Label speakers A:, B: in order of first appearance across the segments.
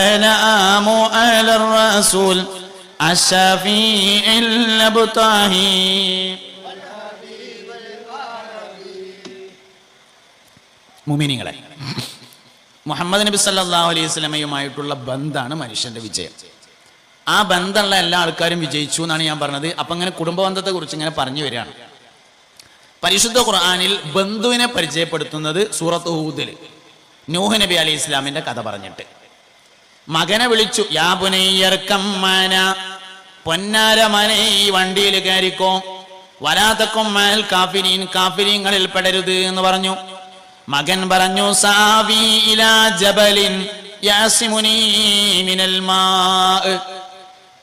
A: سلام على الرسول الشفيع الابطاهي മുമിനിങ്ങളെ മുഹമ്മദ് നബി സല്ലല്ലാഹു അലൈഹി സ്വലമയുമായിട്ടുള്ള ബന്ധാണ് മനുഷ്യന്റെ വിജയം ആ ബന്ധമുള്ള എല്ലാ ആൾക്കാരും വിജയിച്ചു എന്നാണ് ഞാൻ പറഞ്ഞത് അപ്പൊ ഇങ്ങനെ കുടുംബ ബന്ധത്തെ കുറിച്ച് ഇങ്ങനെ പറഞ്ഞു വരികയാണ് പരിശുദ്ധ ഖുർആനിൽ ബന്ധുവിനെ പരിചയപ്പെടുത്തുന്നത് സൂറത്ത് ഹൂദിൽ നൂഹ് നബി അലൈഹി ഇസ്ലാമിന്റെ കഥ പറഞ്ഞിട്ട് മകനെ വിളിച്ചു യാ പൊന്നാര മനെ ഈ വണ്ടിയിൽ കയറിക്കോ. വരാതക്കും മേൽ കാഫിരീൻ കാഫിരീങ്ങളിൽ പെടരുത് എന്ന് പറഞ്ഞു. മകൻ പറഞ്ഞു സാവി ഇലാ ജബലിൻ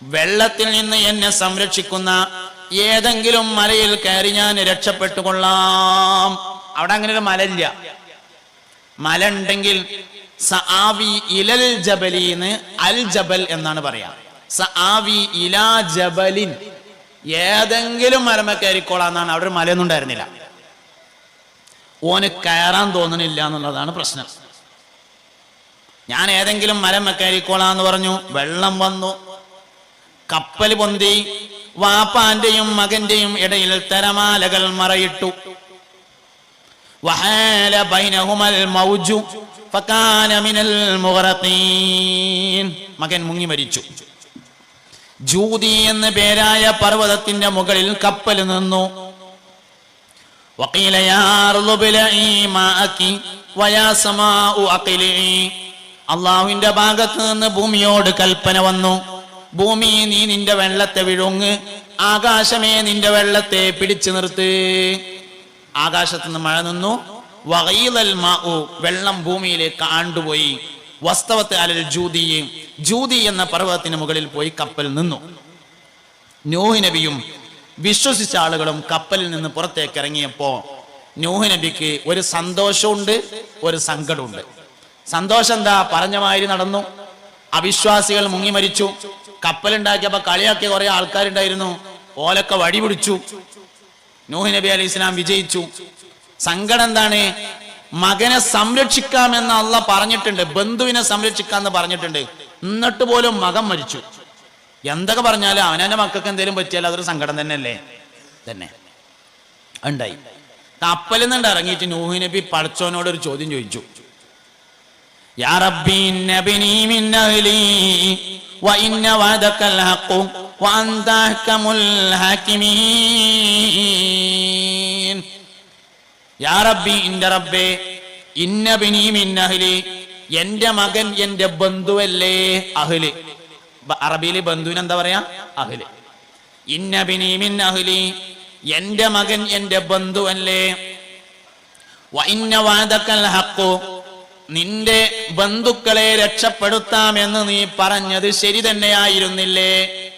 A: വെള്ളത്തിൽ നിന്ന് എന്നെ സംരക്ഷിക്കുന്ന ഏതെങ്കിലും മലയിൽ കയറി ഞാൻ രക്ഷപ്പെട്ടുകൊള്ളാം. അവിടെ അങ്ങനെ ഒരു മലയില്ല. മല ഉണ്ടെങ്കിൽ സആവി ഇലൽ ജബലിന്ന് അൽ ജബൽ എന്നാണ് പറയാ. സആവി ജബലിൻ. ഏതെങ്കിലും മരമ കയറിക്കോളാന്നാണ്. അവിടെ ഒരു മലയൊന്നും ഉണ്ടായിരുന്നില്ല. ഓന് കയറാൻ തോന്നണില്ല എന്നുള്ളതാണ് പ്രശ്നം. ഞാൻ ഏതെങ്കിലും മരം കയറിക്കോളാന്ന് പറഞ്ഞു വെള്ളം വന്നു. കപ്പൽ പൊന്തി വാപ്പാന്റെയും മകന്റെയും ഇടയിൽ തരമാലകൾ മറയിട്ടു. വഹാല ബൈനഹുമൽ മൗജു. മകൻ മുങ്ങി മരിച്ചു. ജൂതി എന്ന് പേരായ പർവതത്തിന്റെ മുകളിൽ കപ്പൽ നിന്നു. അള്ളാഹുവിന്റെ ഭാഗത്ത് നിന്ന് ഭൂമിയോട് കൽപ്പന വന്നു. ഭൂമി നീ നിന്റെ വെള്ളത്തെ വിഴുങ്ങ്. ആകാശമേ നിന്റെ വെള്ളത്തെ പിടിച്ചു നിർത്ത്. ആകാശത്ത് നിന്ന് മഴ നിന്നു. വെള്ളം ഭൂമിയിലേക്ക് ആണ്ടുപോയി. വസ്തവത്തെ അലൽ ജൂതി ജൂതി എന്ന പർവതത്തിന് മുകളിൽ പോയി കപ്പൽ നിന്നു. നൂഹ് നബിയും വിശ്വസിച്ച ആളുകളും കപ്പലിൽ നിന്ന് പുറത്തേക്ക് ഇറങ്ങിയപ്പോ നൂഹ് നബിക്ക് ഒരു സന്തോഷമുണ്ട് ഒരു സങ്കടമുണ്ട്. സന്തോഷം എന്താ? പറഞ്ഞ മാതിരി നടന്നു. അവിശ്വാസികൾ മുങ്ങി മരിച്ചു. കപ്പലുണ്ടാക്കിയപ്പോ കളിയാക്കിയ കുറെ ആൾക്കാരുണ്ടായിരുന്നു. ഓലൊക്കെ വഴി പിടിച്ചു. നൂഹ് നബി ഇസ്ലാം വിജയിച്ചു. സങ്കടം എന്താണ് മകനെ സംരക്ഷിക്കാമെന്ന് അള്ള പറഞ്ഞിട്ടുണ്ട് ബന്ധുവിനെ സംരക്ഷിക്കാന്ന് പറഞ്ഞിട്ടുണ്ട് എന്നിട്ട് പോലും മകൻ മരിച്ചു എന്തൊക്കെ പറഞ്ഞാലും അവനവന്റെ മക്കൾക്ക് എന്തെങ്കിലും പറ്റിയാൽ അതൊരു സങ്കടം തന്നെയല്ലേ തന്നെ ഉണ്ടായി കപ്പലിൽ നിന്നുണ്ട് ഇറങ്ങിയിട്ട് നൂഹ് നബി പടച്ചോനോട് ഒരു ചോദ്യം ചോദിച്ചു يا ربي إن ابني من أهلي وإن وعدك الحق وأنت أحكم الحاكمين എന്റെ മകൻ എന്റെ ബന്ധുവല്ലേ അഹ്ല്. അറബിയിൽ ബന്ധുവിന് എന്താ പറയാ? അഹ്ല്. ഇന്ന ബിനി മിൻ എന്റെ മകൻ എന്റെ ബന്ധുവല്ലേ. ഇന്ന വാദക്കൽ ഹഖ് നിന്റെ ബന്ധുക്കളെ രക്ഷപ്പെടുത്താമെന്ന് നീ പറഞ്ഞത് ശരി തന്നെയായിരുന്നില്ലേ?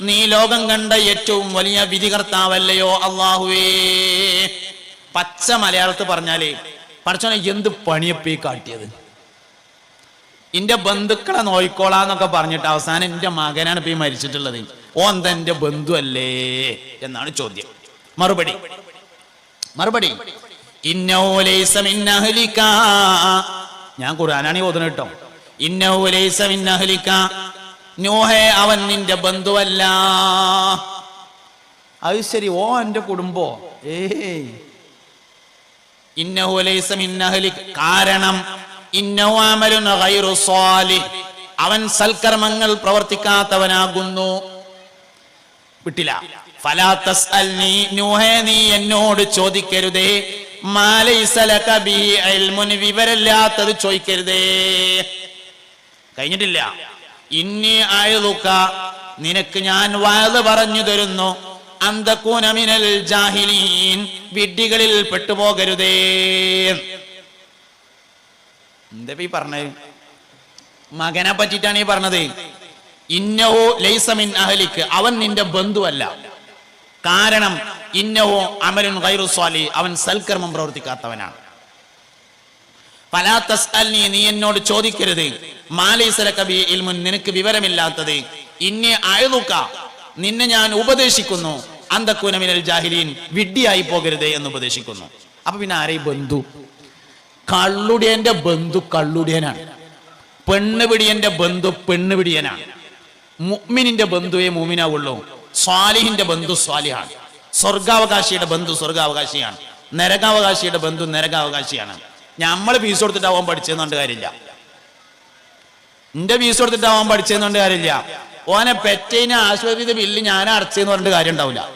A: നീ ലോകം കണ്ട ഏറ്റവും വലിയ വിധികർത്താവല്ലയോ അള്ളാഹുവേ പച്ച മലയാളത്തിൽ പറഞ്ഞാലേ പഠിച്ചോനെ എന്ത് പണിയപ്പീ കാട്ടിയത്? എന്റെ ബന്ധുക്കളെ നോയിക്കോളാന്നൊക്കെ പറഞ്ഞിട്ട് അവസാനം എന്റെ മകനാണ് ഇപ്പൊ ഈ മരിച്ചിട്ടുള്ളത്. ഓ എന്താ എന്റെ ബന്ധു അല്ലേ എന്നാണ് ചോദ്യം. മറുപടി. മറുപടി. ഞാൻ ഖുർആനാണ് ഓതുന്നു ഓതുന്നത് കേട്ടോ. ഇന്നോലൈസ മിൻ നോഹേ അവൻ നിന്റെ ബന്ധുവല്ല. അത് ശരി ഓ എന്റെ കുടുംബോ? ഏയ്. കാരണം. അവൻ സൽക്കർമ്മങ്ങൾ പ്രവർത്തിക്കാത്തവനാകുന്നു. വിട്ടില്ല. നീ എന്നോട് ചോദിക്കരുതേ. മാ ലൈസ ലക ബിഹി ഇൽമുൻ വിവരമില്ലാത്തത് ചോദിക്കരുതേ. കഴിഞ്ഞിട്ടില്ല. ഇന്നി ആയതുക്ക നിനക്ക് ഞാൻ വയത് പറഞ്ഞു തരുന്നു. അന്തക്കൂനമിനൽ ജാഹിലീൻ വിഡ്ഢികളിൽ പെട്ടുപോകരുതേ. എന്താ ഈ പറഞ്ഞത്? മകനെ പറ്റിയിട്ടാണ് ഈ പറഞ്ഞത്. ഇന്നഹോ ലൈസമിൻ അഹലിക്ക് അവൻ നിന്റെ ബന്ധുവല്ല. കാരണം ഇന്നഹോ അമലുൻ ഗൈറു സ്വാലി അവൻ സൽക്കർമ്മം പ്രവർത്തിക്കാത്തവനാണ്. നീ എന്നോട് ചോദിക്കരുത്. മാലൈസലക ബി ഇൽമുൻ നിനക്ക് വിവരമില്ലാത്തത്. ഇന്നെ അയതുക നിന്നെ ഞാൻ ഉപദേശിക്കുന്നു. അന്തക്കൂനമിനൽ ജാഹിലീൻ വിഡ്ഢിയായി പോകരുത് എന്ന് ഉപദേശിക്കുന്നു. അപ്പൊ പിന്നെ ആരെ ബന്ധു? കള്ളുടിയന്റെ ബന്ധു കള്ളുടിയനാണ്. പെണ്ണുപിടിയന്റെ ബന്ധു പെണ്ണുപിടിയനാണ് മുഅ്മിനിന്റെ ബന്ധുവേ മുഅ്മിനാവുള്ളൂ. സ്വാലിഹിന്റെ ബന്ധു സ്വാലിഹാണ്. സ്വർഗാവകാശിയുടെ ബന്ധു സ്വർഗാവകാശിയാണ്. നരകാവകാശിയുടെ ബന്ധു നരകാവകാശിയാണ്. നമ്മൾ ഫീസ് കൊടുത്തിട്ടാവാൻ പഠിച്ചെന്നുണ്ട് കാര്യമില്ല. എന്റെ ഫീസ് കൊടുത്തിട്ടാവാൻ പഠിച്ചെന്നുണ്ട് കാര്യമില്ല. ഓനെ പെറ്റേനെ ആശുപത്രി ബില്ല് ഞാൻ അടച്ചെന്ന് പറഞ്ഞിട്ട് കാര്യം ഉണ്ടാവില്ല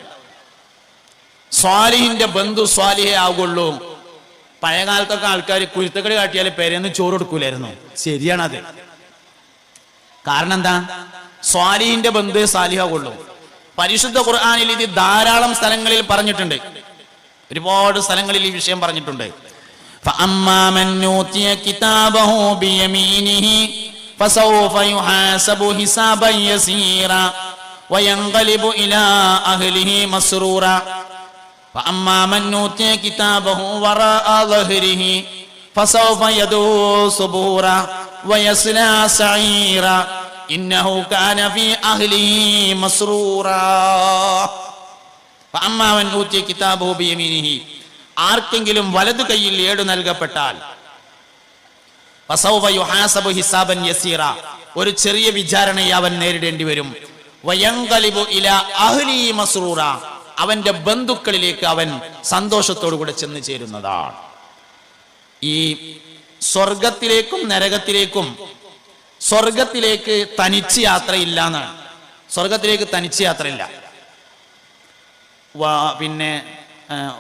A: സ്വാലിഹിന്റെ ബന്ധു സ്വാലിഹേ ആവുകയുള്ളൂ. പഴയകാലത്തൊക്കെ ആൾക്കാർ കുരുത്തക്കടി കാട്ടിയാൽ പേരെന്ന് ചോറ് കൊടുക്കൂലായിരുന്നു. ശരിയാണത്. കാരണം എന്താ? സ്വാലിഹിന്റെ ബന്ധു സാലിഹാവുള്ളൂ പരിശുദ്ധ ഖുർആാനിൽ ഇത് ധാരാളം സ്ഥലങ്ങളിൽ പറഞ്ഞിട്ടുണ്ട്. ഒരുപാട് സ്ഥലങ്ങളിൽ ഈ വിഷയം പറഞ്ഞിട്ടുണ്ട്. فأما من أوتي كتابه بيمينه فسوف يحاسب حسابا يسيرا وينقلب إلى أهله مسرورا. فأما من أوتي كتابه وراء ظهره فسوف يدعو صبورا ويصلى سعيرا. إنه كان في أهله مسرورا. فأما من أوتي كتابه بيمينه ആർക്കെങ്കിലും വലതു കൈയിൽ ഏട് നൽകപ്പെട്ടാൽ ഹിസാബൻ യസീറ ഒരു ചെറിയ വിചാരണയെ അവൻ നേരിടേണ്ടി വരും. വയങ്കലിബു ഇല അഹ്ലി മസ്റൂറ അവന്റെ ബന്ധുക്കളിലേക്ക് അവൻ സന്തോഷത്തോടു കൂടെ ചെന്ന് ചേരുന്നതാണ്. ഈ സ്വർഗത്തിലേക്കും നരകത്തിലേക്കും സ്വർഗത്തിലേക്ക് തനിച്ച് യാത്രയില്ല എന്നാണ് സ്വർഗത്തിലേക്ക് തനിച്ച് യാത്രയില്ല. പിന്നെ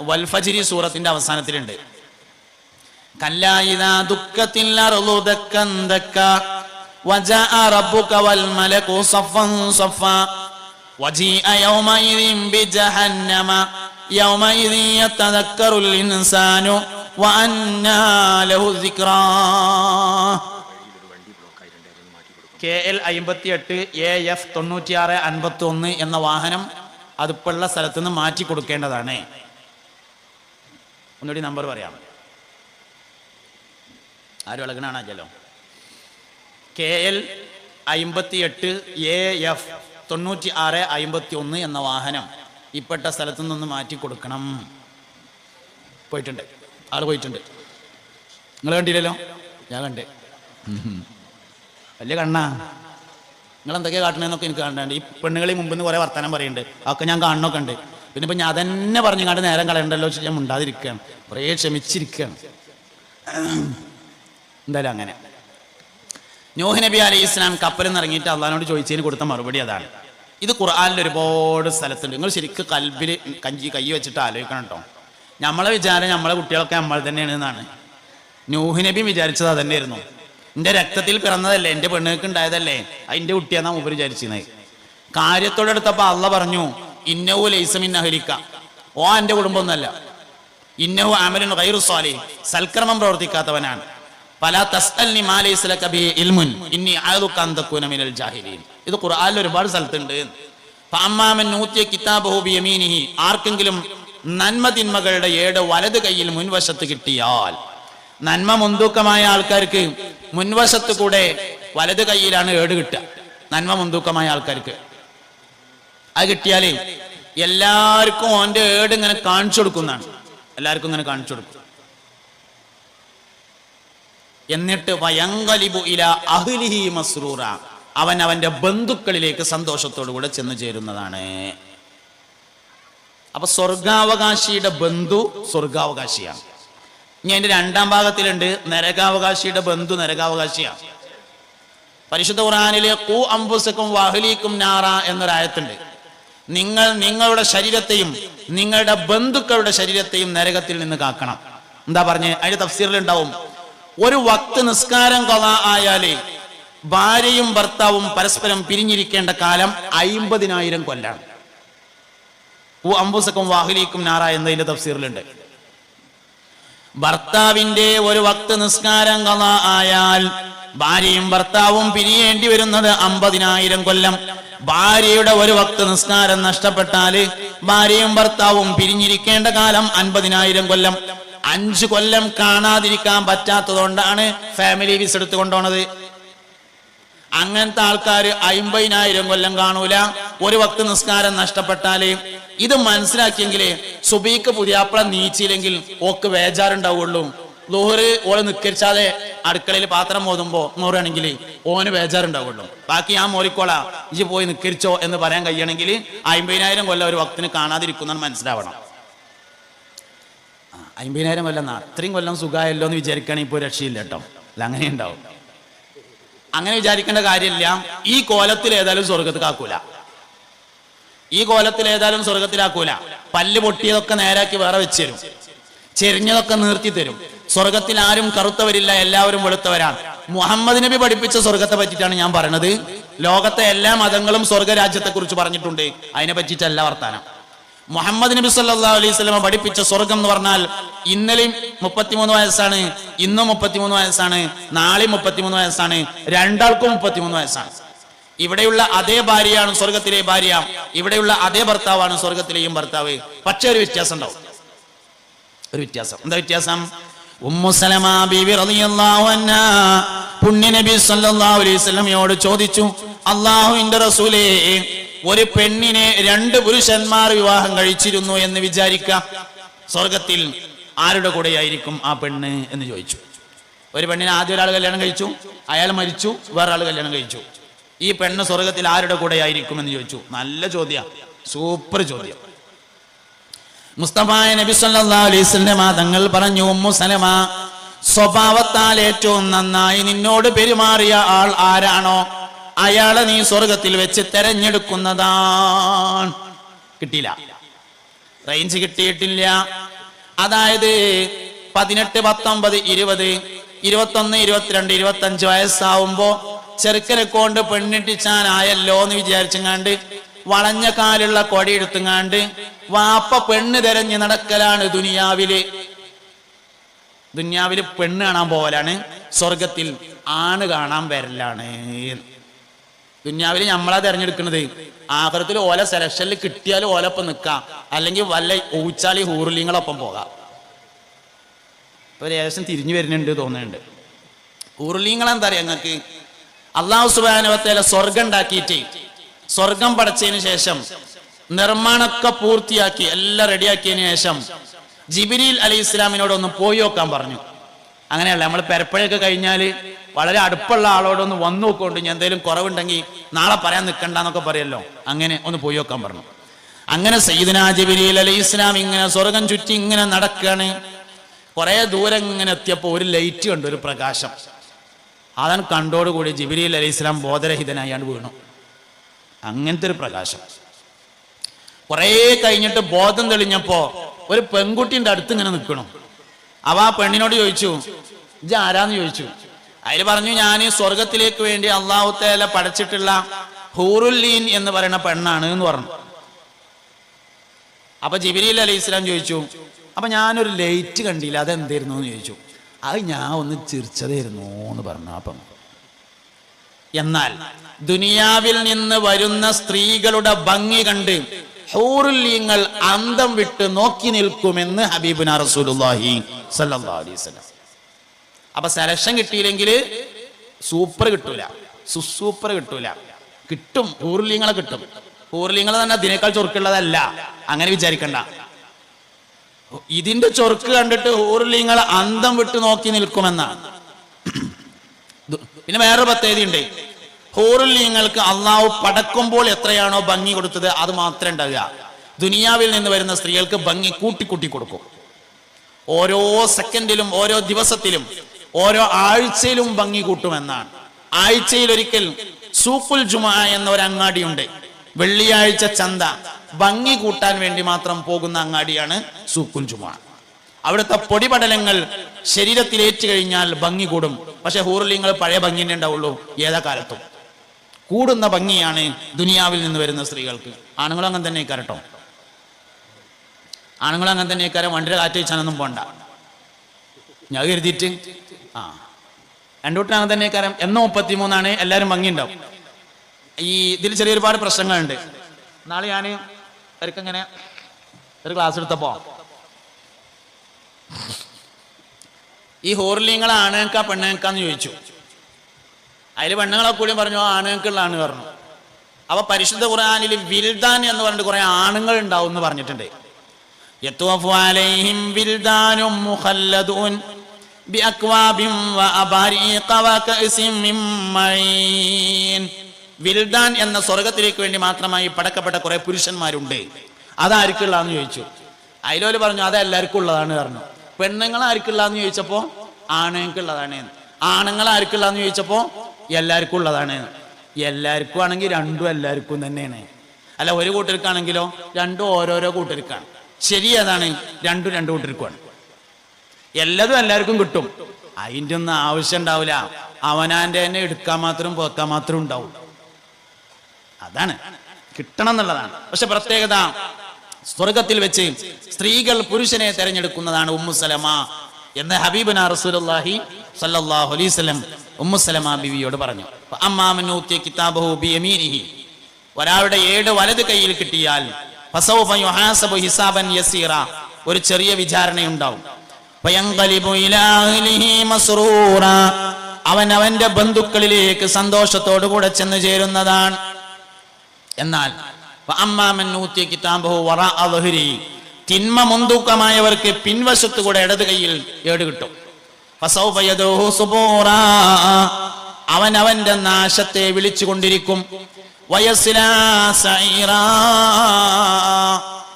A: വൽഫജിരി സൂറത്തിന്റെ അവസാനത്തിലുണ്ട്. എന്ന വാഹനം അതിപ്പോഴുള്ള സ്ഥലത്ത് നിന്ന് മാറ്റി കൊടുക്കേണ്ടതാണ്. ഒന്നുകൂടി നമ്പർ പറയാം. ആരും ഇളകണാണല്ലോ കെ എൽ അമ്പത്തി എട്ട് എ എഫ് തൊണ്ണൂറ്റി ആറ് അമ്പത്തി ഒന്ന് എന്ന വാഹനം ഇപ്പെട്ട സ്ഥലത്തു നിന്ന് മാറ്റി കൊടുക്കണം. പോയിട്ടുണ്ട്. ആൾ പോയിട്ടുണ്ട്. നിങ്ങൾ കണ്ടില്ലല്ലോ? ഞാൻ കണ്ടേ. വലിയ കണ്ണാ. നിങ്ങൾ എന്തൊക്കെയാ കാട്ടണെന്നൊക്കെ എനിക്ക് കാണണ്ടേ ഈ പെണ്ണുകളി മുമ്പ് നിന്ന് കുറെ വർത്തമാനം പറയുന്നുണ്ട് അതൊക്കെ ഞാൻ കാണണമൊക്കെ ഉണ്ട്. പിന്നെ ഇപ്പം ഞാൻ തന്നെ പറഞ്ഞു കണ്ട് നേരം കളയണ്ടല്ലോ ഞാൻ മുണ്ടാതിരിക്കുകയാണ് കുറേ ക്ഷമിച്ചിരിക്കുകയാണ് എന്തായാലും അങ്ങനെ. നൂഹ് നബി അലൈഹി ഇസ്ലാം കപ്പലിൽ നിന്ന് ഇറങ്ങിയിട്ട് അള്ളഹാനോട് ചോദിച്ചതിന് കൊടുത്ത മറുപടി അതാണ്. ഇത് ഖുർആാനിൽ ഒരുപാട് സ്ഥലത്തുണ്ട്. നിങ്ങൾ ശരിക്കും കൽബിൽ കഞ്ചി കൈ വെച്ചിട്ട് ആലോചിക്കണം കേട്ടോ. നമ്മളെ വിചാരം നമ്മളെ കുട്ടികളൊക്കെ നമ്മൾ തന്നെയാണ് എന്നാണ്. നൂഹ് നബി വിചാരിച്ചത് അതന്നെയായിരുന്നു. എന്റെ രക്തത്തിൽ പിറന്നതല്ലേ എന്റെ പെണ്ണുങ്ങൾക്ക് ഉണ്ടായതല്ലേ അതിന്റെ കുട്ടിയാന്നാ മൂപ്പർ വിചാരിച്ചിരുന്നത്. കാര്യത്തോടെ എടുത്തപ്പോൾ അള്ള പറഞ്ഞു ഇന്നവു ലൈസമിൻ അഹലിക്ക. ഓ എന്റെ കുടുംബമൊന്നല്ല ഇന്നഹു അമലിൻ ഖൈറു സ്വാലിഹ് സൽക്രമം പ്രവർത്തിക്കാത്തവനാണ്. പല തസ്അൽനി മാ ലൈസ ലക ഇൽമുൻ. ഇന്നി അഅദുക അൻ മിനൽ ജാഹിലീൻ. ഇത് ഖുർആനിൽ ഒരുപാട് സ്ഥലത്തുണ്ട്. ഫഅമ്മാമൻ നൂതിയ കിതാബഹു ബിയമീനിഹി. ആർക്കെങ്കിലും നന്മ തിന്മകളുടെ ഏട് വലത് കൈയിൽ മുൻവശത്ത് കിട്ടിയാൽ നന്മ മുൻതൂക്കമായ ആൾക്കാർക്ക് മുൻവശത്ത് കൂടെ വലത് കൈയിലാണ് ഏട് കിട്ടുക. നന്മ മുൻതൂക്കമായ ആൾക്കാർക്ക്. അത് കിട്ടിയാലേ എല്ലാവർക്കും ഓന്റെ ഏട് ഇങ്ങനെ കാണിച്ചു കൊടുക്കുന്നതാണ്. എല്ലാവർക്കും ഇങ്ങനെ കാണിച്ചു കൊടുക്കും. എന്നിട്ട് അഹ്ലിഹി അവൻ അവന്റെ ബന്ധുക്കളിലേക്ക് സന്തോഷത്തോടു കൂടെ ചെന്നു ചേരുന്നതാണ്. അപ്പൊ സ്വർഗാവകാശിയുടെ ബന്ധു സ്വർഗാവകാശിയാണ്. ഇനി അതിന്റെ രണ്ടാം ഭാഗത്തിലുണ്ട് നരകാവകാശിയുടെ ബന്ധു നരകാവകാശിയാണ്. പരിശുദ്ധ ഖുർആനിലെ കൂ അംബുസക്കും വാഹലീക്കും നാറ എന്നൊരായത്തുണ്ട്. നിങ്ങൾ നിങ്ങളുടെ ശരീരത്തെയും നിങ്ങളുടെ ബന്ധുക്കളുടെ ശരീരത്തെയും നരകത്തിൽ നിന്ന് കാക്കണം. എന്താ പറഞ്ഞേ? അതിന്റെ തഫ്സീറിൽ ഉണ്ടാവും. ഒരു വക്ത് നിസ്കാരം കൊള ആയാലേ ഭാര്യയും ഭർത്താവും പരസ്പരം പിരിഞ്ഞിരിക്കേണ്ട കാലം അയിമ്പതിനായിരം കൊല്ലാണ്. കൂ അംബുസക്കും വാഹുലിക്കും നാറ എന്നതിന്റെ തഫ്സീറിലുണ്ട്. ഭർത്താവിന്റെ ഒരു വക്ത് നിസ്കാരം കഥ ആയാൽ ഭാര്യയും ഭർത്താവും പിരിയേണ്ടി വരുന്നത് അമ്പതിനായിരം കൊല്ലം. ഭാര്യയുടെ ഒരു വക്ത് നിസ്കാരം നഷ്ടപ്പെട്ടാൽ ഭാര്യയും ഭർത്താവും പിരിഞ്ഞിരിക്കേണ്ട കാലം അൻപതിനായിരം കൊല്ലം. അഞ്ചു കൊല്ലം കാണാതിരിക്കാൻ പറ്റാത്തതുകൊണ്ടാണ് ഫാമിലി വിസ് എടുത്തു കൊണ്ടുപോണത്. അങ്ങനത്തെ ആൾക്കാർ അമ്പതിനായിരം കൊല്ലം കാണൂല. ഒരു വക്ത് നിസ്കാരം നഷ്ടപ്പെട്ടാൽ ഇത് മനസ്സിലാക്കിയെങ്കിൽ സുബീക്ക് പുതിയാപ്പള നീച്ചില്ലെങ്കിൽ ഓക്ക് വേജാറുണ്ടാവുള്ളൂ ലോഹറ് ഓളെ നിക്കരിച്ചാതെ അടുക്കളയിൽ പാത്രം ഓതുമ്പോ മോറുകയാണെങ്കിൽ ഓന് ബേജാറുണ്ടാവുള്ളൂ ബാക്കി ഞാൻ മോരിക്കോളാ ഇജ് പോയി നിക്കരിച്ചോ എന്ന് പറയാൻ കഴിയണമെങ്കിൽ അമ്പതിനായിരം കൊല്ലം ഒരു വക്തിന് കാണാതിരിക്കുന്ന മനസ്സിലാവണം. അമ്പതിനായിരം കൊല്ലം അത്രയും കൊല്ലം സുഖമായല്ലോ എന്ന് വിചാരിക്കുകയാണെങ്കിൽ ഇപ്പോൾ രക്ഷയില്ല കേട്ടോ. അല്ല അങ്ങനെ ഉണ്ടാവും. അങ്ങനെ വിചാരിക്കേണ്ട കാര്യമില്ല. ഈ കോലത്തിൽ ഏതായാലും സ്വർഗത്ത് കാക്കൂല. ഈ കോലത്തിൽ ഏതായാലും സ്വർഗത്തിലാക്കൂല പല്ല് പൊട്ടിയതൊക്കെ നേരാക്കി വേറെ വെച്ചു തരും. ചെരിഞ്ഞതൊക്കെ നിർത്തി തരും. സ്വർഗത്തിൽ ആരും കറുത്തവരില്ല എല്ലാവരും വെളുത്തവരാണ്. മുഹമ്മദ് നബി പഠിപ്പിച്ച സ്വർഗത്തെ പറ്റിയിട്ടാണ് ഞാൻ പറയുന്നത് ലോകത്തെ എല്ലാ മതങ്ങളും സ്വർഗരാജ്യത്തെ കുറിച്ച് പറഞ്ഞിട്ടുണ്ട്. അതിനെ പറ്റിയിട്ടല്ല വർത്താനം. മുഹമ്മദ് നബി സല്ലാ അലൈഹി സ്വലമ പഠിപ്പിച്ച സ്വർഗം എന്ന് പറഞ്ഞാൽ ഇന്നലെയും മുപ്പത്തിമൂന്ന് വയസ്സാണ് ഇന്നും മുപ്പത്തിമൂന്ന് വയസ്സാണ് നാളെയും മുപ്പത്തിമൂന്ന് വയസ്സാണ് രണ്ടാൾക്കും മുപ്പത്തിമൂന്ന് വയസ്സാണ്. ഇവിടെയുള്ള അതേ ഭാര്യയാണ് സ്വർഗത്തിലെ ഭാര്യ ഇവിടെയുള്ള അതേ ഭർത്താവാണ് സ്വർഗത്തിലെയും ഭർത്താവ്. പക്ഷെ ഒരു വ്യത്യാസം ഉണ്ടാവും ഒരു വ്യത്യാസം. എന്താ വ്യത്യാസം? നബി സല്ലല്ലാഹു അലൈഹി വസല്ലമയോട് ചോദിച്ചു അള്ളാഹുവിന്റെ റസൂലേ ഒരു പെണ്ണിനെ രണ്ട് പുരുഷന്മാർ വിവാഹം കഴിച്ചിരുന്നു എന്ന് വിചാരിക്കാം. സ്വർഗത്തിൽ ആരുടെ കൂടെയായിരിക്കും ആ പെണ്ണ്? എന്ന് ചോദിച്ചു. ഒരു പെണ്ണിനെ ആദ്യം ഒരാൾ കല്യാണം കഴിച്ചു അയാൾ മരിച്ചു വേറൊരാൾ കല്യാണം കഴിച്ചു. ഈ പെണ്ണ് സ്വർഗത്തിൽ ആരുടെ കൂടെയായിരിക്കും എന്ന് ചോദിച്ചു. നല്ല ചോദ്യ. സൂപ്പർ ചോദ്യം. മുസ്തഫായ നബി സല്ലല്ലാഹു അലൈഹി വസല്ലമ തങ്ങൾ പറഞ്ഞു ഉമ്മു സലമ സ്വഭാവത്താൽ ഏറ്റവും നന്നായി നിന്നോട് പെരുമാറിയ ആൾ ആരാണോ? അയാളെ നീ സ്വർഗത്തിൽ വെച്ച് തെരഞ്ഞെടുക്കുന്നതാണ്. കിട്ടിയില്ല. റേഞ്ച് കിട്ടിയിട്ടില്ല. അതായത് പതിനെട്ട് പത്തൊമ്പത് ഇരുപത് ഇരുപത്തൊന്ന് ഇരുപത്തിരണ്ട് ഇരുപത്തഞ്ച് വയസ്സാവുമ്പോ ചെറുക്കനെ കൊണ്ട് പെണ്ണിട്ടിച്ചാനായല്ലോ എന്ന് വിചാരിച്ചങ്ങാണ്ട് വളഞ്ഞ കാലുള്ള കൊടി എടുത്തുങ്ങാണ്ട് വാപ്പ പെണ്ണ് തെരഞ്ഞു നടക്കലാണ് ദുനിയാവിൽ. ദുനിയാവിൽ പെണ്ണ് കാണാൻ പോകലാണ് സ്വർഗത്തിൽ ആണ് കാണാൻ വരലാണ്. ദുന്യാവിൽ നമ്മളാ തെരഞ്ഞെടുക്കുന്നത് ആഹ്റത്തിൽ ഓല സെലക്ഷനിൽ കിട്ടിയാലും ഓലൊപ്പം നിൽക്കാം അല്ലെങ്കിൽ വല്ല ഊച്ചാലി ഹൂറുലിങ്ങളൊപ്പം പോകാം. ഇപ്പൊ ഏകദേശം തിരിഞ്ഞു വരുന്നുണ്ട് തോന്നുന്നുണ്ട്. ഹൂറുലിങ്ങൾ എന്താ അറിയാം ഞങ്ങൾക്ക് അള്ളാഹു സുബാനുവത്തേല സ്വർഗം ഉണ്ടാക്കിയിട്ട് സ്വർഗം പടച്ചതിന് ശേഷം നിർമ്മാണമൊക്കെ പൂർത്തിയാക്കി എല്ലാം റെഡിയാക്കിയതിന് ശേഷം ജിബിരിൽ അലി ഇസ്ലാമിനോട് ഒന്ന് പോയി നോക്കാൻ പറഞ്ഞു. അങ്ങനെയല്ല നമ്മൾ പെരപ്പഴയൊക്കെ കഴിഞ്ഞാൽ വളരെ അടുപ്പുള്ള ആളോടൊന്ന് വന്നു നോക്കൊണ്ട് ഞാൻ എന്തെങ്കിലും കുറവുണ്ടെങ്കിൽ നാളെ പറയാൻ നിൽക്കണ്ടെന്നൊക്കെ പറയല്ലോ. അങ്ങനെ ഒന്ന് പോയി നോക്കാൻ പറഞ്ഞു. അങ്ങനെ സയ്യിദിനാ ജിബിരിൽ അലി ഇസ്ലാം ഇങ്ങനെ സ്വർഗം ചുറ്റി ഇങ്ങനെ നടക്കുകയാണ് കുറെ ദൂരം ഇങ്ങനെ എത്തിയപ്പോൾ ഒരു ലൈറ്റ് കണ്ടു ഒരു പ്രകാശം. അതാണ് കണ്ടോടുകൂടി ജിബിരിൽ അലി ഇസ്ലാം ബോധരഹിതനായി വീണു. അങ്ങനത്തെ ഒരു പ്രകാശം. കുറേ കഴിഞ്ഞിട്ട് ബോധം തെളിഞ്ഞപ്പോ ഒരു പെൺകുട്ടിന്റെ അടുത്ത് ഇങ്ങനെ നിൽക്കണം. അവ ആ പെണ്ണിനോട് ചോദിച്ചു ഇജ് ആരാന്ന്? ചോദിച്ചു. അതിൽ പറഞ്ഞു ഞാൻ സ്വർഗത്തിലേക്ക് വേണ്ടി അള്ളാഹുത്തേല പഠിച്ചിട്ടുള്ള ഹൂറുല്ലീൻ എന്ന് പറയുന്ന പെണ്ണാണ് എന്ന് പറഞ്ഞു. അപ്പൊ ജിബിലി അലൈഹി ഇസ്ലാം ചോദിച്ചു അപ്പൊ ഞാനൊരു ലൈറ്റ് കണ്ടില്ല അതെന്തായിരുന്നു? എന്ന് ചോദിച്ചു. അത് ഞാൻ ഒന്ന് ചിരിച്ചതായിരുന്നു എന്ന് പറഞ്ഞു അപ്പം എന്നാൽ ദുനിയാവിൽ നിന്ന് വരുന്ന സ്ത്രീകളുടെ ഭംഗി കണ്ട് ഹൂറുല്യങ്ങൾ അന്തം വിട്ട് നോക്കി നിൽക്കുമെന്ന് ഹബീബുന റസൂലുള്ളാഹി സല്ലല്ലാഹു അലൈഹി വസല്ലം. അപ്പൊ സെലക്ഷൻ കിട്ടിയില്ലെങ്കിൽ സൂപ്പർ കിട്ടൂല. സുസൂപ്പർ കിട്ടൂല. കിട്ടും. ഹൂറുല്യങ്ങളെ കിട്ടും. ഹൂറുല്യങ്ങൾ തന്നെ അതിനേക്കാൾ ചൊറുക്കുള്ളതല്ല. അങ്ങനെ വിചാരിക്കണ്ട. ഇതിന്റെ ചൊറുക്ക് കണ്ടിട്ട് ഹൂറുല്യങ്ങൾ അന്തം വിട്ട് നോക്കി നിൽക്കുമെന്നാണ്. പിന്നെ വേറൊരു പ്രത്യേകതയുണ്ട് ഹൂറുല്യങ്ങൾക്ക് അള്ളാഹു പടക്കുമ്പോൾ എത്രയാണോ ഭംഗി കൊടുത്തത് അത് മാത്രമേ ഉണ്ടാവുക ദുനിയാവിൽ നിന്ന് വരുന്ന സ്ത്രീകൾക്ക് ഭംഗി കൂട്ടി കൂട്ടി കൊടുക്കും. ഓരോ സെക്കൻഡിലും ഓരോ ദിവസത്തിലും ഓരോ ആഴ്ചയിലും ഭംഗി കൂട്ടുമെന്നാണ്. ആഴ്ചയിൽ ഒരിക്കൽ സൂക്കുൽ ജുമ എന്ന ഒരു അങ്ങാടിയുണ്ട്. വെള്ളിയാഴ്ച ചന്ത. ഭംഗി കൂട്ടാൻ വേണ്ടി മാത്രം പോകുന്ന അങ്ങാടിയാണ് സൂക്കുൽ ജുമ. അവിടുത്തെ പൊടിപടലങ്ങൾ ശരീരത്തിലേറ്റ് കഴിഞ്ഞാൽ ഭംഗി കൂടും. പക്ഷെ ഹൂർലിങ്ങൾ പഴയ ഭംഗി ഉണ്ടാവുള്ളൂ. ഏതാ കാലത്തും. കൂടുന്ന ഭംഗിയാണ് ദുനിയാവിൽ നിന്ന് വരുന്ന സ്ത്രീകൾക്ക്. ആണുങ്ങളും അങ്ങനെ തന്നെ കരട്ടോ ആണുങ്ങളും അങ്ങനെ തന്നെ കര വണ്ടിയുടെ കാറ്റ് വെച്ചാനൊന്നും പോണ്ട. ഞാൻ കരുതിയിട്ട് ആ. രണ്ടുകൂട്ടം അങ്ങനെ തന്നെ കര എന്ന മുപ്പത്തിമൂന്നാണ് എല്ലാവരും ഭംഗിയുണ്ടാവും. ഈ ഇതിൽ ചെറിയ ഒരുപാട് പ്രശ്നങ്ങളുണ്ട്. നാളെ ഞാൻ അവർക്കിങ്ങനെ ഒരു ക്ലാസ് എടുത്തപ്പോ. ഈ ഹോർലിങ്ങളാണ് പെണ്ണേക്കാന്ന് ചോദിച്ചു. അതിൽ പെണ്ണുങ്ങളെ കൂടിയും പറഞ്ഞു ആണുങ്ങൾക്കുള്ളതാണ് പറഞ്ഞു. അപ്പൊ പരിശുദ്ധ ഖുർആാനിൽ വിൽദാൻ എന്ന് പറഞ്ഞിട്ട് കുറെ ആണുങ്ങൾ ഉണ്ടാവും എന്ന് പറഞ്ഞിട്ടുണ്ട്. വിൽദാൻ എന്ന സ്വർഗത്തിലേക്ക് വേണ്ടി മാത്രമായി പടക്കപ്പെട്ട കുറെ പുരുഷന്മാരുണ്ട്. അതാർക്കുള്ളതെന്ന് ചോദിച്ചു. അതിലോൽ പറഞ്ഞു അത് എല്ലാവർക്കും ഉള്ളതാണ് പറഞ്ഞു. പെണ്ണുങ്ങൾ ആർക്കുള്ളതെന്ന് ചോദിച്ചപ്പോൾ ആണുങ്ങൾക്കുള്ളതാണ് ആണുങ്ങൾ ആർക്കുള്ളതെന്ന് ചോദിച്ചപ്പോൾ എല്ലാവർക്കും ഉള്ളതാണ്. എല്ലാവർക്കും ആണെങ്കിൽ രണ്ടും എല്ലാവർക്കും തന്നെയാണ്. അല്ല ഒരു കൂട്ടർക്കാണെങ്കിലോ രണ്ടും ഓരോരോ കൂട്ടർക്കാണ്. ശരി അതാണ് രണ്ടും രണ്ടു കൂട്ടർക്കുമാണ്. എല്ലാതും എല്ലാവർക്കും കിട്ടും. അതിന്റെ ഒന്നും ആവശ്യം ഉണ്ടാവില്ല. അവനാന്റെ തന്നെ എടുക്കാൻ മാത്രം പോക്കാൻ മാത്രം ഉണ്ടാവും. അതാണ്. കിട്ടണം എന്നുള്ളതാണ്. പക്ഷെ പ്രത്യേകത സ്വർഗത്തിൽ വെച്ച് സ്ത്രീകൾ പുരുഷനെ തെരഞ്ഞെടുക്കുന്നതാണ് ഉമ്മുസലമ എന്ന് ഹബീബന റസൂലുള്ളാഹി സല്ലല്ലാഹു അലൈഹി വസല്ലം. ഉമ്മുസലമ ബിവിയോട് പറഞ്ഞു. അമ്മാമനൂത്തിയ കിതാബഹു ബിയമീനിഹി. ഒരാളുടെ ഏട് വലത് കയ്യിൽ കിട്ടിയാൽ ഹിസാബൻ യസീറ. ഒരു ചെറിയ വിചാരണയുണ്ടാവും. അവൻ അവന്റെ ബന്ധുക്കളിലേക്ക് സന്തോഷത്തോടു കൂടെ ചെന്ന് ചേരുന്നതാണ്. എന്നാൽ അമ്മാമൻ ഊത്തിയ കിതാബഹു തിന്മ മുന്തൂക്കമായവർക്ക് പിൻവശത്തുകൂടെ ഇടത് കയ്യിൽ ഏട് കിട്ടും. അവൻ അവന്റെ നാശത്തെ വിളിച്ചുകൊണ്ടിരിക്കും.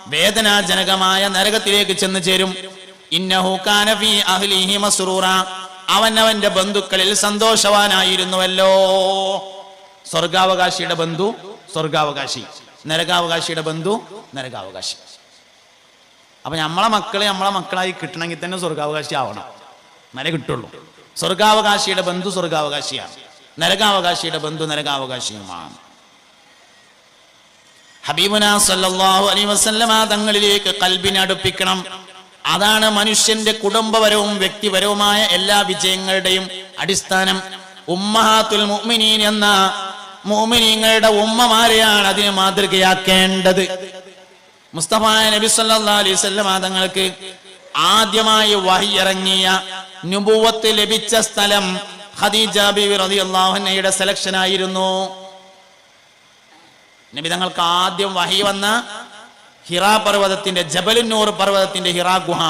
A: വേദനാജനകമായ നരകത്തിലേക്ക് ചെന്ന് ചേരും. മസ്റൂറ. അവൻ അവന്റെ ബന്ധുക്കളിൽ സന്തോഷവാനായിരുന്നുവല്ലോ. സ്വർഗാവകാശിയുടെ ബന്ധു സ്വർഗാവകാശി. നരകാവകാശിയുടെ ബന്ധു നരകാവകാശി. അപ്പൊ നമ്മളെ മക്കളെ നമ്മളെ മക്കളായി കിട്ടണമെങ്കിൽ തന്നെ സ്വർഗാവകാശി ആവണം. എന്നാലേ കിട്ടുള്ളൂ സ്വർഗാവകാശിയുടെ ബന്ധു സ്വർഗാവകാശിയാണ്. നരകാവകാശിയുടെ ബന്ധു നരകാവകാശിയുമാണ്. ഹബീബുന സല്ലല്ലാഹു അലൈഹി വസല്ലമ തങ്ങളിലേക്ക് കൽബിനെ അടുപ്പിക്കണം. അതാണ് മനുഷ്യന്റെ കുടുംബപരവും വ്യക്തിപരവുമായ എല്ലാ വിജയങ്ങളുടെയും അടിസ്ഥാനം. ഉമ്മഹാത്തുൽ മുഅ്മിനീൻ എന്ന മുഅ്മിനീങ്ങളുടെ ഉമ്മമാരെയാണ് അതിനെ മാതൃകയാക്കേണ്ടത്. മുസ്തഫ നബി സല്ലല്ലാഹു അലൈഹി വസല്ലമ തങ്ങൾക്ക് ആദ്യമായി വഹി ഇറങ്ങിയ നുബുവത്ത് ലഭിച്ച സ്ഥലം ഖദീജ ബിവി റളിയല്ലാഹു അൻഹയുടെ സെലക്ഷൻ ആയിരുന്നു. നബി തങ്ങൾക്ക് ആദ്യം വഹി വന്ന ഹിറാ പർവതത്തിന്റെ ജബലുന്നൂർ പർവതത്തിന്റെ ഹിറാ ഗുഹ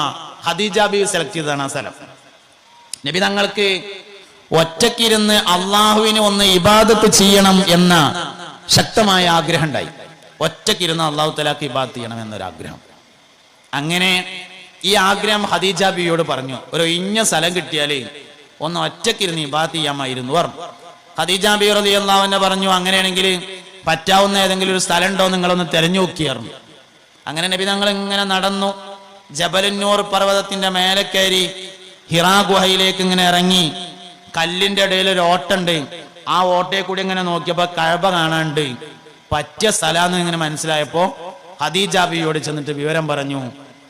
A: ഖദീജ ബി സെലക്ട് ചെയ്തതാണ് ആ സ്ഥലം. നബി തങ്ങൾക്ക് ഒറ്റക്കിരുന്ന് അള്ളാഹുവിന് ഒന്ന് ഇബാദത്ത് ചെയ്യണം എന്ന ശക്തമായ ആഗ്രഹം ഉണ്ടായി. ഒറ്റക്കിരുന്ന് അള്ളാഹു തലാക്ക് ഇബാദത്ത് ചെയ്യണം എന്നൊരാഗ്രഹം. അങ്ങനെ ഈ ആഗ്രഹം ഹദീജ ബിയോട് പറഞ്ഞു. ഒരു ഇഞ്ഞ സ്ഥലം കിട്ടിയാലേ ഒന്ന് ഒറ്റക്കിരുന്ന് ഇബാത്ത് ചെയ്യാമായിരുന്നു പറഞ്ഞു. ഹദീജ ബി പറഞ്ഞു അങ്ങനെയാണെങ്കിൽ പറ്റാവുന്ന ഏതെങ്കിലും ഒരു സ്ഥലം ഉണ്ടോ നിങ്ങളൊന്ന് തെരഞ്ഞു നോക്കിയായിരുന്നു അങ്ങനെ നബി ഞങ്ങൾ ഇങ്ങനെ നടന്നു ജബലന്നൂർ പർവതത്തിന്റെ മേലെ കയറി ഹിറാ ഗുഹയിലേക്ക് ഇങ്ങനെ ഇറങ്ങി. കല്ലിന്റെ ഇടയിൽ ഒരു ഓട്ടുണ്ട്. ആ ഓട്ടയെ കൂടി ഇങ്ങനെ നോക്കിയപ്പോ കഴബ കാണാണ്ട് പറ്റിയ സ്ഥലാന്ന് ഇങ്ങനെ മനസ്സിലായപ്പോ ഹദീജാബിയോട് ചെന്നിട്ട് വിവരം പറഞ്ഞു.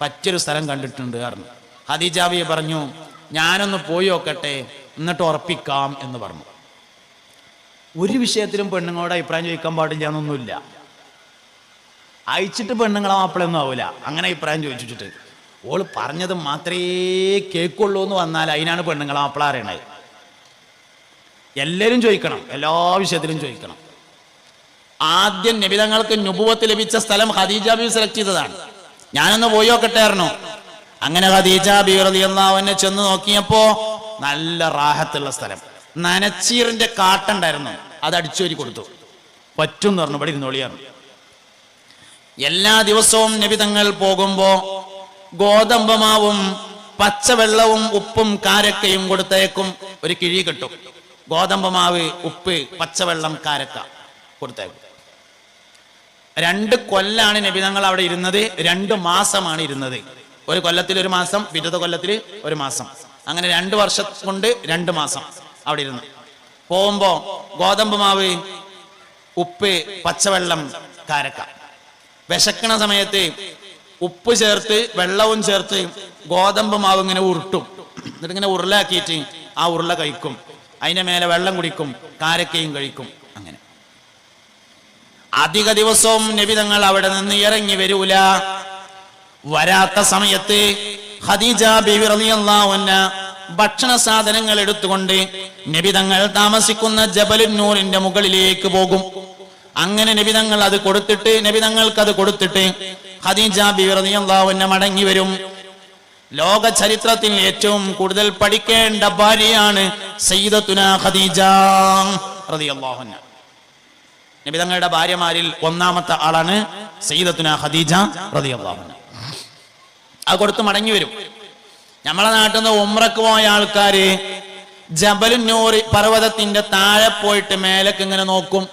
A: പറ്റിയൊരു സ്ഥലം കണ്ടിട്ടുണ്ട് പറഞ്ഞു. ഹദീജാവിയെ പറഞ്ഞു ഞാനൊന്ന് പോയി നോക്കട്ടെ എന്നിട്ട് ഉറപ്പിക്കാം എന്ന് പറഞ്ഞു. ഒരു വിഷയത്തിലും പെണ്ണുങ്ങളോട് അഭിപ്രായം ചോദിക്കാൻ പാടില്ല എന്നൊന്നുമില്ല. അയച്ചിട്ട് പെണ്ണുങ്ങളെ മാപ്പിളൊന്നും ആവൂല. അങ്ങനെ അഭിപ്രായം ചോദിച്ചിട്ട്. ഓൾ പറഞ്ഞത് മാത്രമേ കേൾക്കുള്ളൂ എന്ന് വന്നാൽ അതിനാണ് പെണ്ണുങ്ങളെ മാപ്പിള അറിയണത്. എല്ലാവരും ചോദിക്കണം എല്ലാ വിഷയത്തിലും ചോദിക്കണം. ആദ്യം നബിതങ്ങൾക്ക് നുപുവത്ത് ലഭിച്ച സ്ഥലം ഹദീജാബി സെലക്ട് ചെയ്തതാണ്. ഞാനൊന്ന് പോയി കിട്ടായിരുന്നു അങ്ങനെ ഖദീജ ബീറതി റളിയല്ലാഹുവിനെ ചെന്ന് നോക്കിയപ്പോ നല്ല റാഹത്തുള്ള സ്ഥലം. നനച്ചീറിന്റെ കാട്ടുണ്ടായിരുന്നു. അത് അടിച്ചോരി കൊടുത്തു. പറ്റും എന്ന് പറഞ്ഞു. ഇവിടെ ഇരുന്നോളിയാണ് എല്ലാ ദിവസവും നബിതങ്ങൾ പോകുമ്പോ ഗോതമ്പമാവും പച്ചവെള്ളവും ഉപ്പും കാരക്കയും കൊടുത്തേക്കും. ഒരു കിഴി കിട്ടും. ഗോതമ്പമാവ് ഉപ്പ് പച്ചവെള്ളം കാരക്ക കൊടുത്തേക്കും. രണ്ട് കൊല്ലാണ് നബിതങ്ങൾ അവിടെ ഇരുന്നത്. രണ്ട് മാസമാണ് ഇരുന്നത്. ഒരു കൊല്ലത്തിൽ ഒരു മാസം പിറ്റത്തെ കൊല്ലത്തിൽ ഒരു മാസം. അങ്ങനെ രണ്ട് വർഷം കൊണ്ട് രണ്ട് മാസം അവിടെ ഇരുന്നു. പോകുമ്പോ ഗോതമ്പ് മാവ് ഉപ്പ് പച്ചവെള്ളം കാരക്ക. വിശക്കണ സമയത്ത് ഉപ്പ് ചേർത്ത് വെള്ളവും ചേർത്ത് ഗോതമ്പ് മാവ് ഇങ്ങനെ ഉരുട്ടും. എന്നിട്ട് ഇങ്ങനെ ഉരുളാക്കിയിട്ട് ആ ഉരുള കഴിക്കും. അതിന്റെ മേലെ വെള്ളം കുടിക്കും. കാരക്കയും കഴിക്കും. അധിക ദിവസവും നബി തങ്ങൾ അവിടെ നിന്ന് ഇറങ്ങി വരൂല. വരാത്ത സമയത്ത് ഖദീജ ബിബി റളിയല്ലാഹു അൻഹ ഭക്ഷണ സാധനങ്ങൾ എടുത്തുകൊണ്ട് നബി തങ്ങൾ താമസിക്കുന്ന ജബലുന്നൂറിന്റെ മുകളിലേക്ക് പോകും. അങ്ങനെ നബി തങ്ങൾ അത് കൊടുത്തിട്ട് നബി തങ്ങൾക്ക് അത് കൊടുത്തിട്ട് ഖദീജ ബിബി റളിയല്ലാഹു അൻഹ മടങ്ങി വരും. ലോക ചരിത്രത്തിൽ ഏറ്റവും കൂടുതൽ പഠിക്കേണ്ട ഭാര്യയാണ് സയ്യിദത്തുന ഖദീജ റളിയല്ലാഹു അൻഹ. നബി തങ്ങളുടെ ഭാര്യമാരിൽ ഒന്നാമത്തെ ആളാണ് സയ്യിദത്തുന ഖദീജ റളിയല്ലാഹു അത് കൊടുത്ത് മടങ്ങി വരും. നമ്മളെ നാട്ടിൽ നിന്ന് ഉമ്രക്ക് പോയ ആൾക്കാര് ജബലുന്നൂറി പർവതത്തിന്റെ താഴെ പോയിട്ട് മേലേക്ക് ഇങ്ങനെ നോക്കും.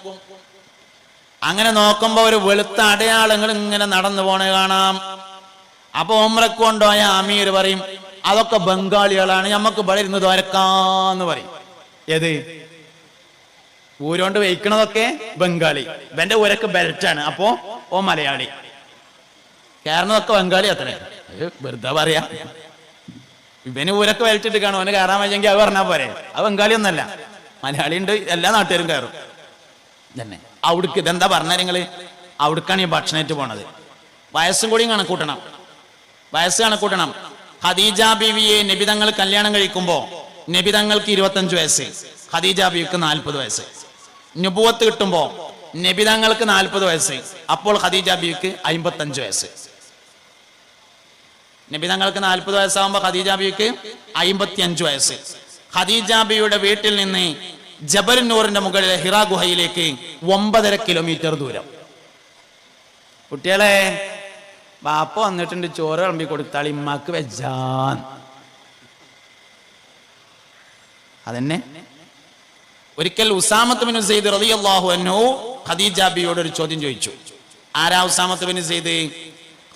A: അങ്ങനെ നോക്കുമ്പോ ഒരു വെളുത്ത അടയാളങ്ങൾ ഇങ്ങനെ നടന്നു പോണേ കാണാം. അപ്പൊ ഉമ്രക്ക് കൊണ്ടുപോയ അമീർ പറയും അതൊക്കെ ബംഗാളികളാണ് നമുക്ക് ഇവിടെ ഇരുന്ന് ദ്വാരക്കാന്ന് പറയും. ഏത്? ഊരോണ്ട് വയ്ക്കണതൊക്കെ ബംഗാളി. ഇവന്റെ ഊരക്ക് ബെൽറ്റാണ്. അപ്പോ ഓ മലയാളി. കയറണതൊക്കെ ബംഗാളി അത്ര. വെറുതെ പറയാ. ഇവന് ഊരൊക്കെ വലിച്ചിട്ട് കാണും. അവന് കയറാൻ വയ്യെങ്കിൽ അത് പറഞ്ഞാൽ പോരെ. അത് ബംഗാളി ഒന്നല്ല മലയാളി ഉണ്ട് എല്ലാ നാട്ടുകാരും കയറും തന്നെ അവിടേക്ക് ഇതെന്താ പറഞ്ഞ നിങ്ങൾ? അവിടേക്കാണ് ഈ ഭക്ഷണമായിട്ട് പോണത്. വയസ്സും കൂടി കണക്കൂട്ടണം വയസ്സ് കണക്കൂട്ടണം ഖദീജ ബീവിയെ നബിതങ്ങൾ കല്യാണം കഴിക്കുമ്പോ നബിതങ്ങൾക്ക് ഇരുപത്തഞ്ച് വയസ്സ്. ഖദീജ ബീവിക്ക് നാൽപ്പത് വയസ്സ്. നുബുവത്ത് കിട്ടുമ്പോൾ നബിതങ്ങൾക്ക് നാൽപ്പത് വയസ്സ്. അപ്പോൾ ഖദീജ ബീവിക്ക് അമ്പത്തഞ്ച് വയസ്സ്. നബി തങ്ങൾക്ക് നാൽപ്പത് വയസ്സാകുമ്പോൾ ഖദീജ ബിക്ക് അമ്പത്തി അഞ്ച് വയസ്സ്. ഖദീജ ബിയുടെ വീട്ടിൽ നിന്ന് ജബൽ നൂറിന്റെ മുകളിലെ ഹിറ ഗുഹയിലേക്ക് ഒമ്പതര കിലോമീറ്റർ ദൂരം. കുട്ടികളെ ബാപ്പ വന്നിട്ടുണ്ട് ചോറ് വിളമ്പി കൊടുത്താൽ ഇമ്മാക്ക് വെജാൻ അതന്നെ. ഒരിക്കൽ ഉസാമത്ത് ബിൻ സെയ്ദ് റളിയല്ലാഹു അൻഹു ഖദീജ ബിയോട് ഒരു ചോദ്യം ചോദിച്ചു. ആരാ ഉസാമത്ത് ബിൻ സെയ്ദ്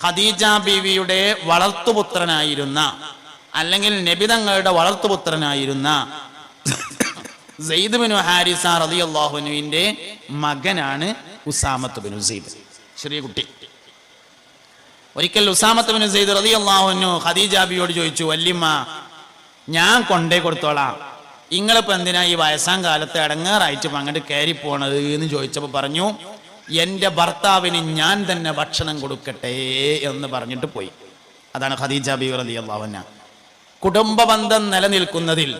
A: ഖദീജ ബീവിയുടെ വളർത്തുപുത്രനായിരുന്ന അല്ലെങ്കിൽ നബിതങ്ങളുടെ വളർത്തുപുത്രനായിരുന്ന ബിനു ഹാരിസ റളിയല്ലാഹുവിന്റെ മകനാണ് ഉസാമത്ത് ബിനു സെയ്ദ് ചെറിയ കുട്ടി. ഒരിക്കൽ ഉസാമത്ത് ബിനു സെയ്ദ് റതി അള്ളാഹുനു ബിയോട് ചോദിച്ചു വല്യമ്മ ഞാൻ കൊണ്ടേ കൊടുത്തോളാം. ഇങ്ങളിപ്പോ എന്തിനാ ഈ വയസ്സാം കാലത്ത് അടങ്ങാറായിട്ട് ഇപ്പൊ അങ്ങോട്ട് കയറി പോണത് എന്ന് ചോദിച്ചപ്പോൾ പറഞ്ഞു എന്റെ ഭർത്താവിന് ഞാൻ തന്നെ ഭക്ഷണം കൊടുക്കട്ടെ എന്ന് പറഞ്ഞിട്ട് പോയി. അതാണ് ഖദീജ ബി റളിയല്ലാഹുഅൻഹ കുടുംബ ബന്ധം നിലനിൽക്കുന്നതിൽ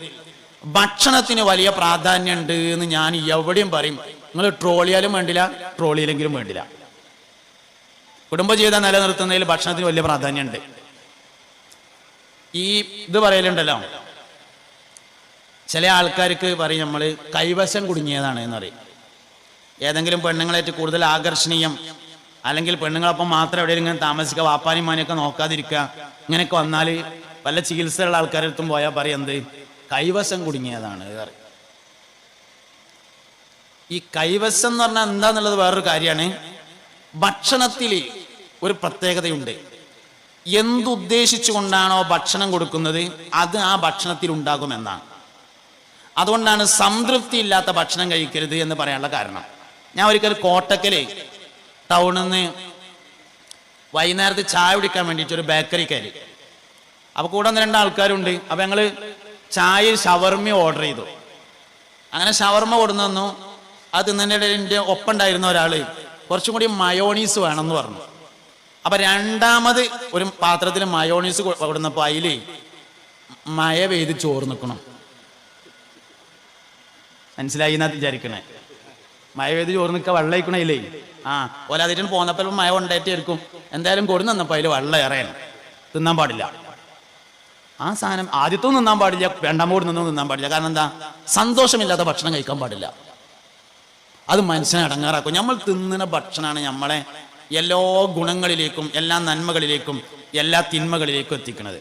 A: ഭക്ഷണത്തിന് വലിയ പ്രാധാന്യമുണ്ട് എന്ന് ഞാൻ എവിടെയും പറയും. നിങ്ങൾ ട്രോളിയാലും വേണ്ടില്ല ട്രോളിയിലെങ്കിലും വേണ്ടില്ല. കുടുംബജീവിതം നിലനിർത്തുന്നതിൽ ഭക്ഷണത്തിന് വലിയ പ്രാധാന്യമുണ്ട്. ഈ ഇത് പറയലുണ്ടല്ലോ ചില ആൾക്കാർക്ക് പറയും നമ്മൾ കൈവശം കുടുങ്ങിയതാണ് എന്ന് പറയും. ഏതെങ്കിലും പെണ്ണുങ്ങളായിട്ട് കൂടുതൽ ആകർഷണീയം അല്ലെങ്കിൽ പെണ്ണുങ്ങളൊപ്പം മാത്രം എവിടെയെങ്കിലും താമസിക്കുക വാപ്പാനും മാനെയൊക്കെ നോക്കാതിരിക്കുക ഇങ്ങനെയൊക്കെ വന്നാൽ പല ചികിത്സയുള്ള ആൾക്കാരെടുത്തും പോയാൽ പറയും എന്ത്? കൈവശം കുടുങ്ങിയതാണ് ഈ കൈവശം എന്ന് പറഞ്ഞാൽ എന്താന്നുള്ളത് വേറൊരു കാര്യമാണ്. ഭക്ഷണത്തിൽ ഒരു പ്രത്യേകതയുണ്ട്. എന്തുദ്ദേശിച്ചുകൊണ്ടാണോ ഭക്ഷണം കൊടുക്കുന്നത് അത് ആ ഭക്ഷണത്തിൽ ഉണ്ടാകുമെന്നാണ് അതുകൊണ്ടാണ് സംതൃപ്തി ഇല്ലാത്ത ഭക്ഷണം കഴിക്കരുത് എന്ന് പറയാനുള്ള കാരണം. ഞാൻ ഒരിക്കൽ കോട്ടക്കൽ ടൗണിൽ നിന്ന് വൈകുന്നേരത്ത് ചായ കുടിക്കാൻ വേണ്ടിയിട്ട് ഒരു ബേക്കറി കയറി. അപ്പൊ കൂടെ ഒന്ന് രണ്ട് ആൾക്കാരുണ്ട്. അപ്പൊ ഞങ്ങൾ ചായ ഷവർമ ഓർഡർ ചെയ്തു. അങ്ങനെ ഷവർമ കൊടുന്നു തന്നു. അത് തിന്നതിന്റെ എന്റെ ഒപ്പം ഉണ്ടായിരുന്ന ഒരാൾ കുറച്ചും കൂടി മയോണീസ് വേണമെന്ന് പറഞ്ഞു. അപ്പൊ രണ്ടാമത് ഒരു പാത്രത്തിൽ മയോണീസ് കൊടുന്നപ്പോൾ കൊടുന്നപ്പോ അതിൽ മഴ പെയ്ത് ചോറ് നിൽക്കണം മനസ്സിലായി എന്നാ വിചാരിക്കണേ? മഴ പെയ്ത് ചോറ് നിൽക്കുക വെള്ളം അയക്കണയില്ലേ ആ ഓലാതിട്ട് പോന്നപ്പോൾ മഴ ഉണ്ടായിട്ടായിരിക്കും എന്തായാലും കൊടു നിന്നപ്പോൾ അതിൽ വെള്ളം ഇറയണം തിന്നാൻ പാടില്ല. ആ സാധനം ആദ്യത്തും നിന്നാൻ പാടില്ല രണ്ടാമോട് നിന്നും നിന്നാൻ പാടില്ല. കാരണം എന്താ? സന്തോഷമില്ലാത്ത ഭക്ഷണം കഴിക്കാൻ പാടില്ല. അത് മനസ്സിനെ അടങ്ങാറാക്കും. നമ്മൾ തിന്നുന്ന ഭക്ഷണമാണ് നമ്മളെ എല്ലാ ഗുണങ്ങളിലേക്കും എല്ലാ നന്മകളിലേക്കും എല്ലാ തിന്മകളിലേക്കും എത്തിക്കുന്നത്